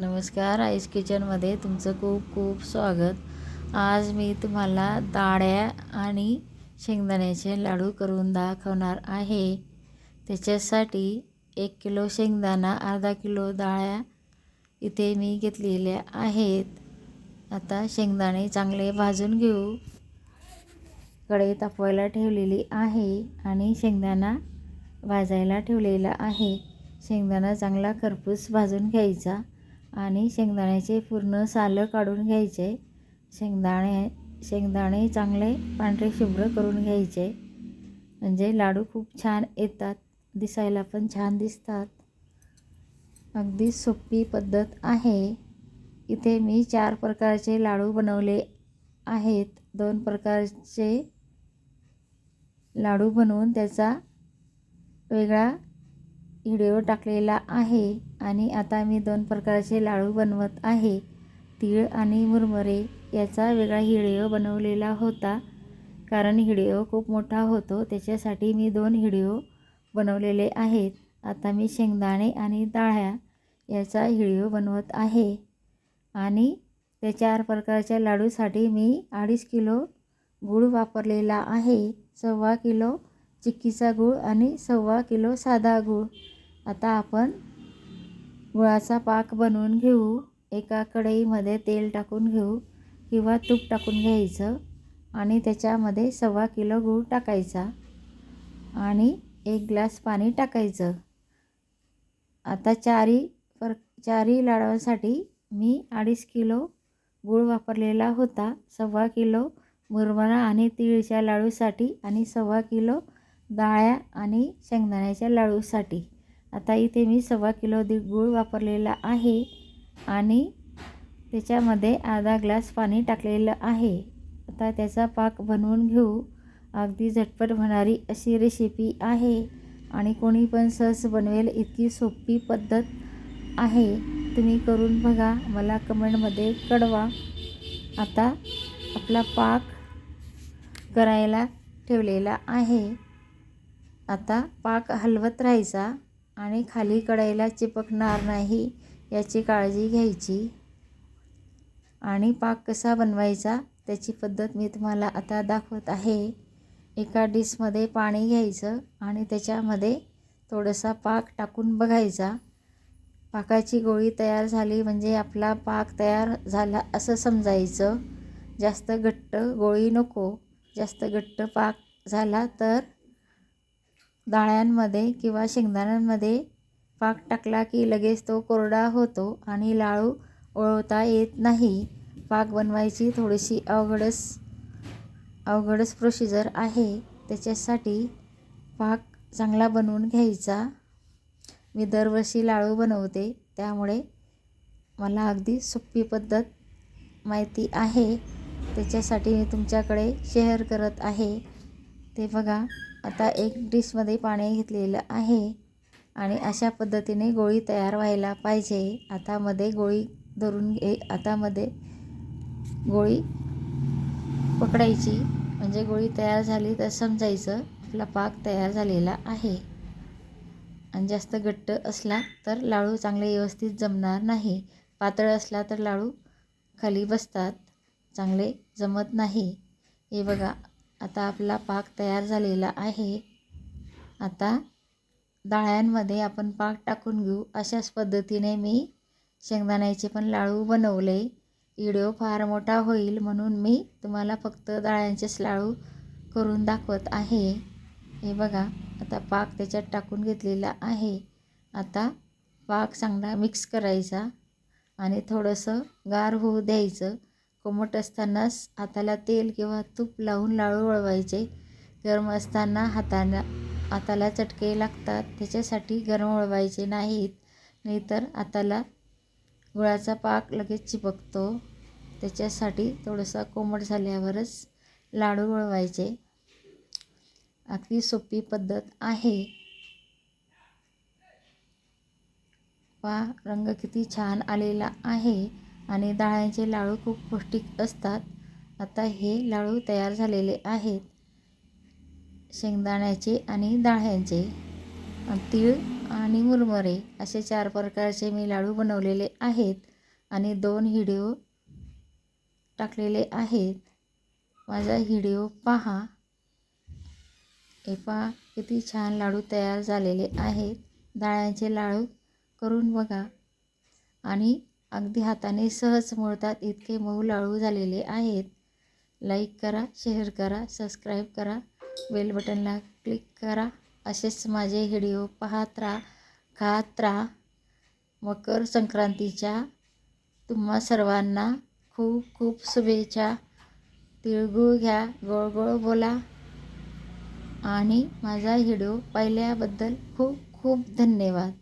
नमस्कार आईस किचनमध्ये तुमचं खूप खूप स्वागत. आज मी तुम्हाला डाळ्या आणि शेंगदाण्याचे लाडू करून दाखवणार आहे. त्याच्यासाठी एक किलो शेंगदाणा अर्धा किलो डाळ्या इथे मी घेतलेल्या आहेत. आता शेंगदाणे चांगले भाजून घेऊ. कडे तापवायला ठेवलेली आहे आणि शेंगदाणा भाजायला ठेवलेला आहे. शेंगदाणा चांगला खरपूस भाजून घ्यायचा. आणि शेंगदाण्याचे पूर्ण सालं काढून घ्यायचे. शेंगदाणे शेंगदाणे चांगले पांढरे शुभ्र करून घ्यायचे. म्हणजे लाडू खूप छान येतात दिसायला पण छान दिसतात. अगदी सोपी पद्धत आहे. इथे मी चार प्रकारचे लाडू बनवले आहेत. दोन प्रकारचे लाडू बनवून त्याचा वेगळा व्हिडिओ टाकलेला आहे आणि आता मी दोन प्रकारचे लाडू बनवत आहे. तीळ आणि मुरमुरे याचा वेगळा हिडिओ बनवलेला होता. कारण हिडिओ खूप मोठा होतो त्याच्यासाठी मी दोन हिडिओ बनवलेले आहेत. आता मी शेंगदाणे आणि डाळ्या याचा हिडिओ बनवत आहे. आणि त्या चार प्रकारच्या लाडूसाठी मी अडीच किलो गूळ वापरलेला आहे. सव्वा किलो चिक्कीचा गूळ आणि सव्वा किलो साधा गूळ. आता आपण गुळाचा पाक बनवून घेऊ. एका कढईमध्ये तेल टाकून घेऊ किंवा तूप टाकून घ्यायचं आणि त्याच्यामध्ये सव्वा किलो गूळ टाकायचा आणि एक ग्लास पाणी टाकायचं. आता चारी पर चारी लाडवासाठी मी अडीच किलो गूळ वापरलेला होता. सव्वा किलो मुरमुरा आणि तिळच्या लाडूसाठी आणि सव्वा किलो डाळ्या आणि शेंगदाण्याच्या लाडूसाठी. आता इथे मी सव्वा किलो दीड गूळ वापरलेला आहे आणि त्याच्यामध्ये अर्धा ग्लास पाणी टाकलेलं आहे. आता त्याचा पाक बनवून घेऊ. अगदी झटपट होणारी अशी रेसिपी आहे आणि कोणी पण सहज बनवेल इतकी सोपी पद्धत आहे. तुम्ही करून बघा मला कमेंटमध्ये कळवा. आता आपला पाक करायला ठेवलेला आहे. आता पाक हलवत राहायचा आणि खाली कढईला चिपकणार नाही याची काळजी घ्यायची. आणि पाक कसा बनवायचा त्याची पद्धत मी तुम्हाला आता दाखवत आहे. एका डिशमध्ये पाणी घ्यायचं आणि त्याच्यामध्ये थोडासा पाक टाकून बघायचा. पाकाची गोळी तयार झाली म्हणजे आपला पाक तयार झाला असं समजायचं. जास्त घट्ट गोळी नको. जास्त घट्ट पाक झाला तर डाळ्यांमध्ये किंवा शेंगदाण्यांमध्ये पाक टाकला की लगेच तो कोरडा होतो आणि लाडू ओळवता येत नाही. पाक बनवायची थोडीशी अवघडच अवघडच प्रोसिजर आहे. त्याच्यासाठी पाक चांगला बनवून घ्यायचा. मी दरवर्षी लाडू बनवते. त्यामुळे मला अगदी सोपी पद्धत माहिती आहे. त्याच्यासाठी मी तुमच्याकडे शेअर करत आहे. ते बघा. आता एक डिशमध्ये पाणी घेतलेलं आहे आणि अशा पद्धतीने गोळी तयार व्हायला पाहिजे. आता मध्ये गोळी धरून घे आता मध्ये गोळी पकडायची. म्हणजे गोळी तयार झाली तर समजायचं. आपला पाक तयार झालेला आहे. आणि जास्त घट्ट असला तर लाडू चांगले व्यवस्थित जमणार नाही. पातळ असला तर लाडू खाली बसतात. चांगले जमत नाही. हे बघा आता आपला पाक तयार झालेला आहे. आता डाळ्यांमध्ये आपण पाक टाकून घेऊ. अशाच पद्धतीने मी शेंगदाण्याचे पण लाडू बनवले. व्हिडिओ फार मोठा होईल म्हणून मी तुम्हाला फक्त डाळ्यांचेच लाडू करून दाखवत आहे. हे बघा आता पाक त्याच्यात टाकून घेतलेला आहे. आता पाक चांगला मिक्स करायचा आणि थोडंसं गार होऊ द्यायचं. कोमट असतानाच हाताला तेल किंवा तूप लावून लाडू वळवायचे. गरम असताना हाताला हाताला चटके लागतात त्याच्यासाठी गरम वळवायचे नाहीत. नाहीतर हाताला गुळाचा पाक लगेच चिपकतो. त्याच्यासाठी थोडंसं कोमट झाल्यावरच लाडू वळवायचे. अगदी सोपी पद्धत आहे. पा रंग किती छान आलेला आहे. आणि डाळ्यांचे लाडू खूप पौष्टिक असतात. आता हे लाडू तयार झालेले आहेत. शेंगदाण्याचे आणि डाळ्यांचे तीळ आणि मुरमुरे असे चार प्रकारचे मी लाडू बनवलेले आहेत आणि दोन व्हिडिओ टाकलेले आहेत. माझा व्हिडिओ पहा. हे पहा किती छान लाडू तयार झालेले आहेत. डाळ्यांचे लाडू करून बघा. आणि अगदी हाताने सहज मोडतात इतके मऊ लाळू झालेले आहेत. लाईक करा शेअर करा सबस्क्राईब करा बेल बटनला क्लिक करा. असेच माझे व्हिडिओ पाहत राहा खात राहा. मकर संक्रांतीच्या तुम्हा सर्वांना खूप खूप शुभेच्छा. तिळगुळ घ्या गोळ गोळ बोला. आणि माझा व्हिडिओ पाहिल्याबद्दल खूप खूप धन्यवाद.